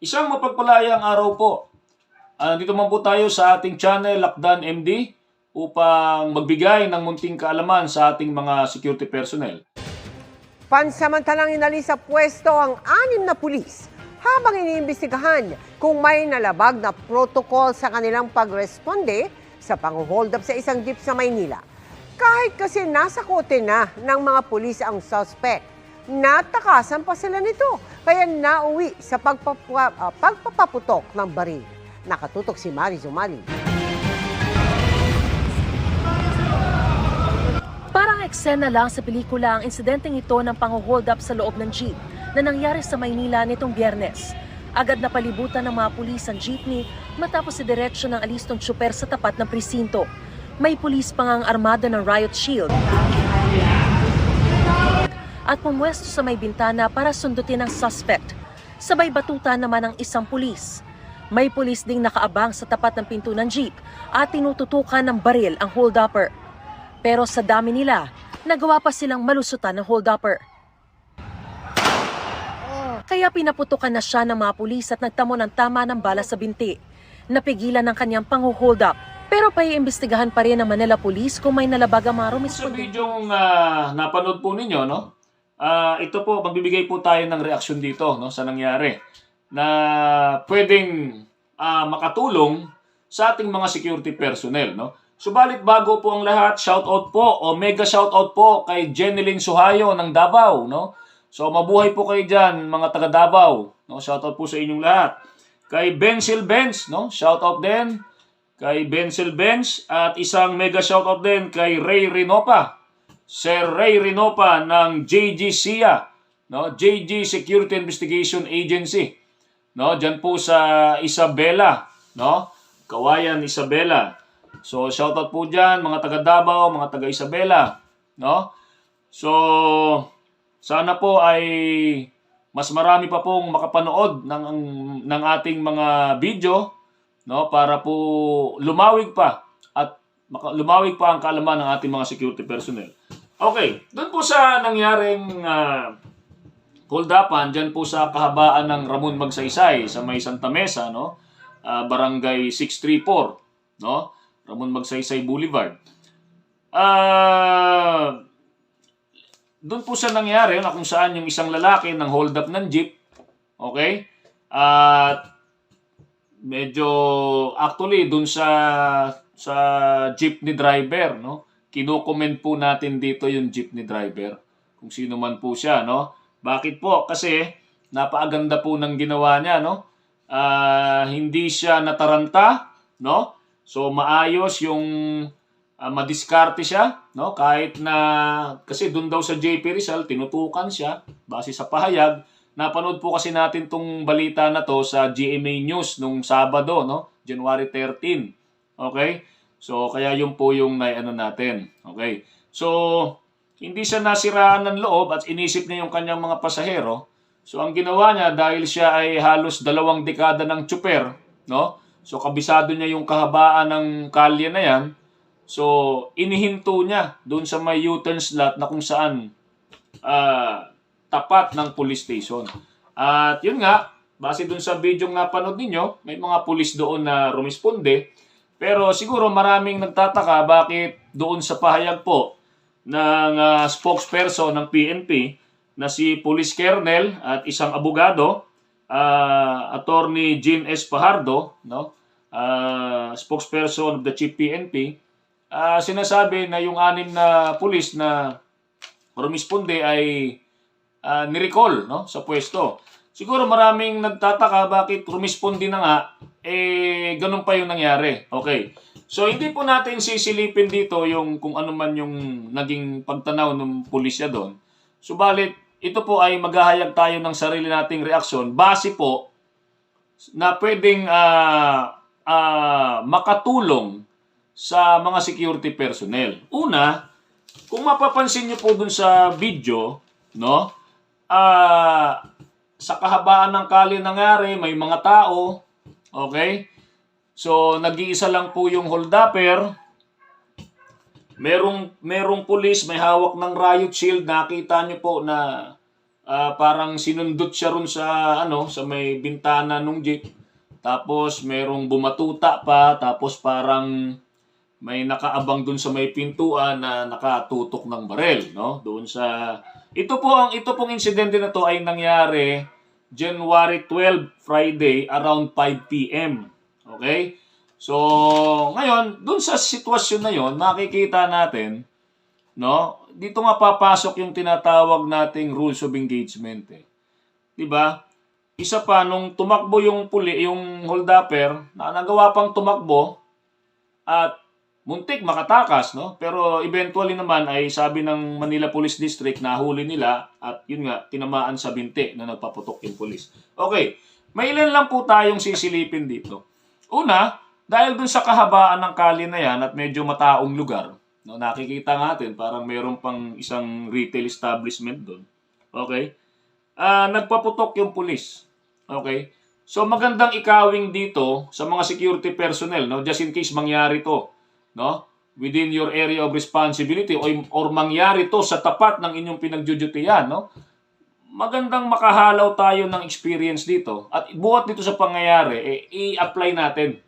Isang mapagpalayang araw po. Ah, dito man po tayo sa ating channel, Lakdan MD, upang magbigay ng munting kaalaman sa ating mga security personnel. Pansamantalang inalis sa pwesto ang anim na pulis habang iniimbestigahan kung may nalabag na protocol sa kanilang pagresponde sa pang-hold up sa isang jeep sa Maynila. Kahit kasi nasa kote na ng mga pulis ang suspect, natakasan pa sila nito kaya nauwi sa pagpapa, ah, pagpapaputok ng baril. Nakatutok si Mari Zumali. Parang eksena lang sa pelikula ang insidenteng ito ng pang-hold up sa loob ng jeep na nangyari sa Maynila nitong biyernes. Agad na palibutan ng mga pulis ang jeepney matapos si diretsyo ng alistong tsuper sa tapat ng presinto. May pulis pa ngang armado ng riot shield at pumwesto sa may bintana para sundutin ang suspect. Sabay batuta naman ang isang pulis. May pulis ding nakaabang sa tapat ng pinto ng jeep at tinututukan ng baril ang hold-upper. Pero sa dami nila, nagawa pa silang malusutan ng hold-upper. Kaya pinaputukan na siya ng mga pulis at nagtamo ng tama ng bala sa binti. Napigilan ng kanyang pang-hold up. Pero paiimbestigahan pa rin ng Manila Police kung may nalabag ang mga Sa rumisponde. video uh, napanood po ninyo, no? Ah, ito po, magbibigay po tayo ng reaksyon dito no, sa nangyari na pwedeng ah, makatulong sa ating mga security personnel. No? Subalit bago po ang lahat, shoutout po o mega shoutout po kay Jeneline Suhayo ng Davao. No? So mabuhay po kayo dyan mga taga Davao. No? Shoutout po sa inyong lahat. Kay Bensil Benz, no? shoutout din. Kay Bensil Benz at isang mega shoutout din kay Ray Rinopa. Sir Ray Rinopa ng JGCIA, no? JG Security Investigation Agency. No, diyan po sa Isabela, no? Kawayan Isabela. So shoutout po diyan mga taga Davao, mga taga Isabela, no? So sana po ay mas marami pa pong makapanood ng ng ating mga video, no? Para po lumawig pa at lumawig pa ang kaalaman ng ating mga security personnel. Okay, doon po sa nangyaring uh, hold-upan, dyan po sa kahabaan ng Ramon Magsaysay sa may Santa Mesa, no? Ah, barangay 634, no? Ramon Magsaysay Boulevard. Ah, doon po sa nangyari na kung saan yung isang lalaki ng hold up ng jeep, okay? At medyo actually doon sa sa jeepney driver, no? Kino-comment po natin dito yung jeepney driver. Kung sino man po siya, no? Bakit po? Kasi napaaganda po ng ginawa niya, no? Ah, hindi siya nataranta, no? So maayos yung ah, madiskarte siya, no? Kahit na kasi doon daw sa JP Rizal tinutukan siya base sa pahayag. Napanood po kasi natin tong balita na to sa GMA News nung Sabado, no? January 13. Okay? So kaya yun po yung naiano natin. Okay? So hindi siya nasiraan ng loob at inisip niya yung kanyang mga pasahero. So ang ginawa niya dahil siya ay halos dalawang dekada ng tsuper, no? So kabisado niya yung kahabaan ng kalye na yan. So inihinto niya doon sa may U-turn slot na kung saan ah, tapat ng police station. At yun nga, base doon sa video na napanood ninyo, may mga pulis doon na rumisponde. Pero siguro maraming nagtataka bakit doon sa pahayag po ng ah, spokesperson ng PNP na si Police Colonel at isang abogado, ah, Attorney Jean S. Pajardo, no? ah, spokesperson of the Chief PNP, ah, sinasabi na yung anim na pulis na rumisponde ay ah, nirecall no, sa pwesto. Siguro maraming nagtataka bakit rumisponde na nga, eh, ganun pa yung nangyari. Okay. So, hindi po natin sisilipin dito yung kung ano man yung naging pagtanaw ng pulisya doon. Subalit, ito po ay maghahayag tayo ng sarili nating reaksyon base po na pwedeng ah, ah, makatulong sa mga security personnel. Una, kung mapapansin niyo po dun sa video, no? Ah, sa kahabaan ng kali nangyari, may mga tao, okay? So, nag-iisa lang po yung holdupper. Merong merong pulis may hawak ng riot shield. Nakita niyo po na ah, parang sinundot siya ron sa ano, sa may bintana nung jeep. Tapos merong bumatuta pa, tapos parang may nakaabang dun sa may pintuan na nakatutok ng barel, no? Doon sa Ito po ang ito pong insidente na to ay nangyari January 12, Friday around 5 PM. Okay? So, ngayon, dun sa sitwasyon na yon, makikita natin, no? Dito nga papasok yung tinatawag nating rules of engagement eh. 'Di ba? Isa pa nung tumakbo yung puli, yung holdupper, na nagawa pang tumakbo at muntik makatakas, no? Pero eventually naman ay sabi ng Manila Police District nahuli nila at yun nga tinamaan sa binti na nagpaputok yung pulis. Okay, may ilan lang po tayong sisilipin dito. Una, dahil dun sa kahabaan ng kali na yan at medyo mataong lugar, no, nakikita natin parang meron pang isang retail establishment doon. Okay? Ah, nagpaputok yung pulis. Okay? So magandang ikawing dito sa mga security personnel, no, just in case mangyari to, no? Within your area of responsibility or, or mangyari to sa tapat ng inyong pinagjujutihan, no? Magandang makahalaw tayo ng experience dito at buhat dito sa pangyayari, eh, i-apply natin.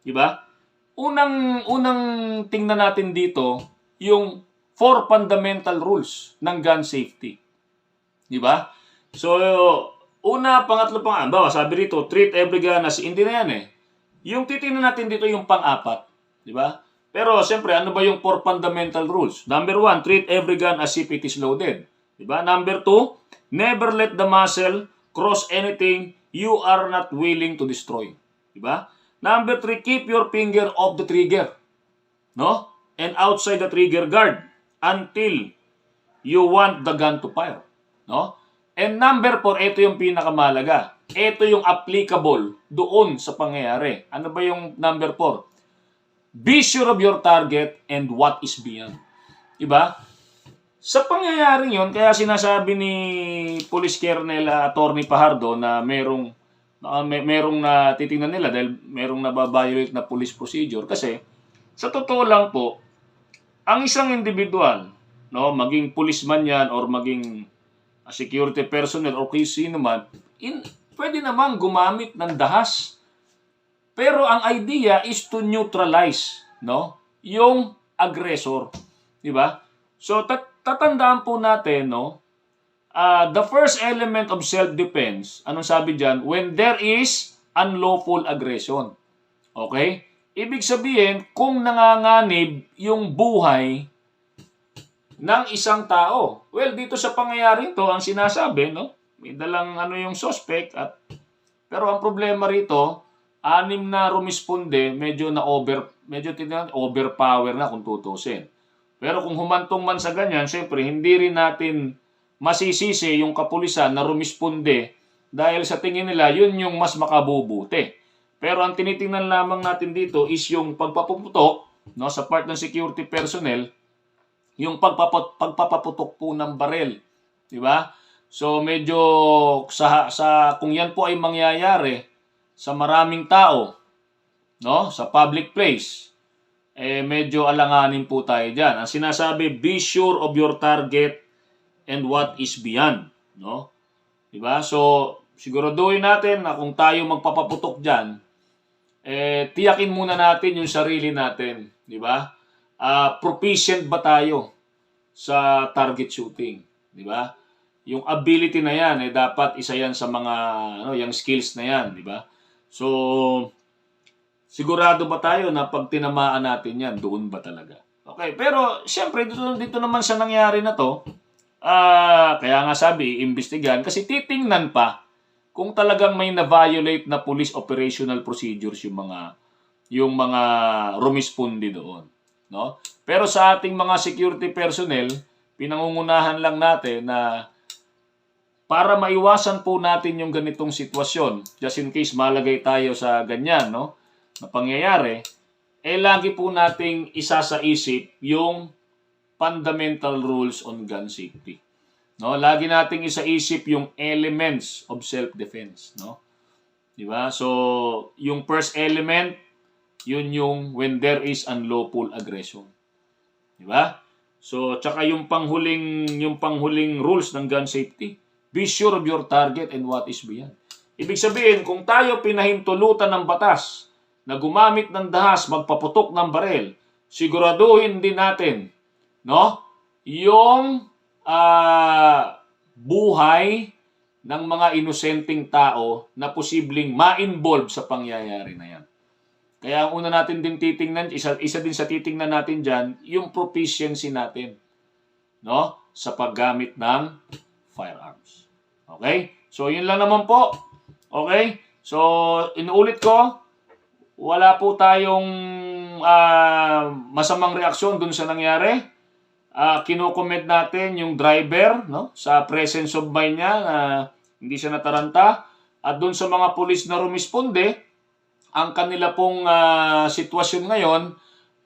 Di ba? Unang unang tingnan natin dito yung four fundamental rules ng gun safety. Di ba? So, una, pangatlo, pang bawa, sabi rito, treat every gun as, hindi na yan eh. Yung titingnan natin dito yung pang-apat. Di ba? Pero, siyempre, ano ba yung four fundamental rules? Number one, treat every gun as if it is loaded. Di ba? Number two, never let the muzzle cross anything you are not willing to destroy. Di ba? Number three, keep your finger off the trigger. No? And outside the trigger guard until you want the gun to fire. No? And number four, ito yung pinakamalaga. Ito yung applicable doon sa pangyayari. Ano ba yung number four? Be sure of your target and what is beyond. Diba? Sa pangyayaring yon, kaya sinasabi ni Police Colonel uh, Attorney Pahardo na merong uh, may, merong na titingnan nila dahil merong nababiolate na police procedure kasi sa totoo lang po ang isang individual no maging policeman yan or maging a security personnel o kung sino man in, pwede naman gumamit ng dahas pero ang idea is to neutralize no yung aggressor di ba so tat- tatandaan po natin no uh, the first element of self-defense, anong sabi dyan? When there is unlawful aggression. Okay? Ibig sabihin, kung nanganganib yung buhay ng isang tao. Well, dito sa pangyayari to, ang sinasabi, no? May dalang ano yung suspect at pero ang problema rito, anim na rumisponde, medyo na over medyo tinatawag overpower na kung tutusin. Pero kung humantong man sa ganyan, syempre hindi rin natin masisisi yung kapulisan na rumisponde dahil sa tingin nila yun yung mas makabubuti. Pero ang tinitingnan lamang natin dito is yung pagpapuputok no, sa part ng security personnel, yung pagpaput pagpapaputok po ng barel. Di ba? So medyo sa, sa kung yan po ay mangyayari sa maraming tao, no, sa public place, eh medyo alanganin po tayo diyan. Ang sinasabi, be sure of your target and what is beyond, no? 'Di ba? So, siguraduhin natin na kung tayo magpapaputok diyan, eh tiyakin muna natin yung sarili natin, 'di ba? Ah, proficient ba tayo sa target shooting, 'di ba? Yung ability na 'yan eh dapat isa 'yan sa mga ano, yung skills na 'yan, 'di ba? So, sigurado ba tayo na pag tinamaan natin 'yan, doon ba talaga? Okay, pero siyempre dito, dito naman sa nangyari na to, Ah, kaya nga sabi, iimbestigahan kasi titingnan pa kung talagang may na-violate na police operational procedures yung mga yung mga rumispondi doon, no? Pero sa ating mga security personnel, pinangungunahan lang natin na para maiwasan po natin yung ganitong sitwasyon, just in case malagay tayo sa ganyan, no? Na pangyayari, eh lagi po nating isa sa isip yung fundamental rules on gun safety. No, lagi nating isaisip yung elements of self-defense, no? 'Di ba? So, yung first element, yun yung when there is unlawful aggression. 'Di ba? So, tsaka yung panghuling yung panghuling rules ng gun safety, Be sure of your target and what is beyond. Ibig sabihin, kung tayo pinahintulutan ng batas na gumamit ng dahas, magpaputok ng barel, siguraduhin din natin, no? Yung ah, buhay ng mga inosenteng tao na posibleng ma-involve sa pangyayari na yan. Kaya ang una natin din titingnan, isa, isa din sa titingnan natin dyan, yung proficiency natin no? sa paggamit ng firearms. Okay? So, yun lang naman po. Okay? So, inuulit ko, wala po tayong ah, masamang reaksyon dun sa nangyari. Ah, kino-comment natin yung driver no sa presence of mind niya na hindi siya nataranta at dun sa mga pulis na rumisponde ang kanila pong ah, sitwasyon ngayon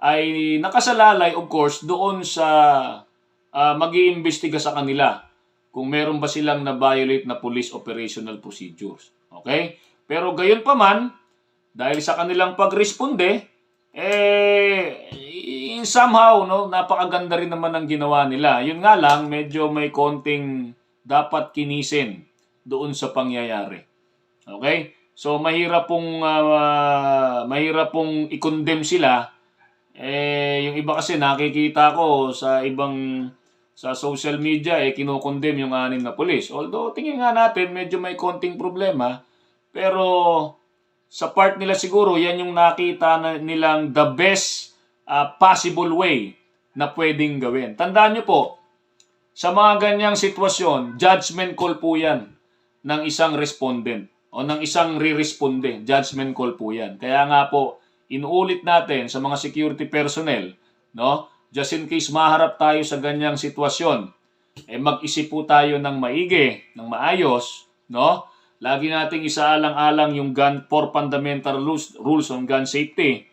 ay nakasalalay of course doon sa uh, mag-iimbestiga sa kanila kung meron ba silang na-violate na police operational procedures. Okay? Pero gayon pa man, dahil sa kanilang pagresponde, eh, in somehow, no, napakaganda rin naman ang ginawa nila. Yun nga lang, medyo may konting dapat kinisin doon sa pangyayari. Okay? So, mahirap pong, ah, mahirap pong i-condemn sila. Eh, yung iba kasi nakikita ko sa ibang sa social media eh kinokondem yung anim na pulis. Although tingin nga natin medyo may konting problema, pero sa part nila siguro yan yung nakita na nilang the best ah, possible way na pwedeng gawin. Tandaan nyo po, sa mga ganyang sitwasyon, judgment call po yan ng isang respondent o ng isang re-responde. Judgment call po yan. Kaya nga po, inuulit natin sa mga security personnel, no? Just in case maharap tayo sa ganyang sitwasyon, eh mag-isip po tayo ng maigi, ng maayos, no? Lagi nating isaalang-alang yung gun for fundamental rules, rules on gun safety,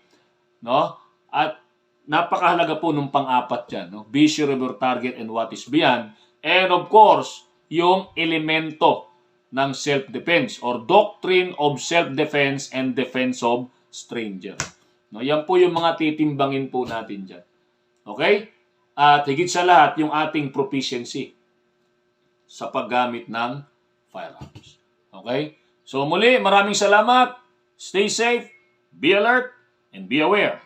no? At napakahalaga po nung pang-apat dyan, no? Be sure of your target and what is beyond. And of course, yung elemento ng self-defense or doctrine of self-defense and defense of stranger. No, yan po yung mga titimbangin po natin dyan. Okay? At higit sa lahat, yung ating proficiency sa paggamit ng firearms. Okay? So muli, maraming salamat. Stay safe, be alert, and be aware.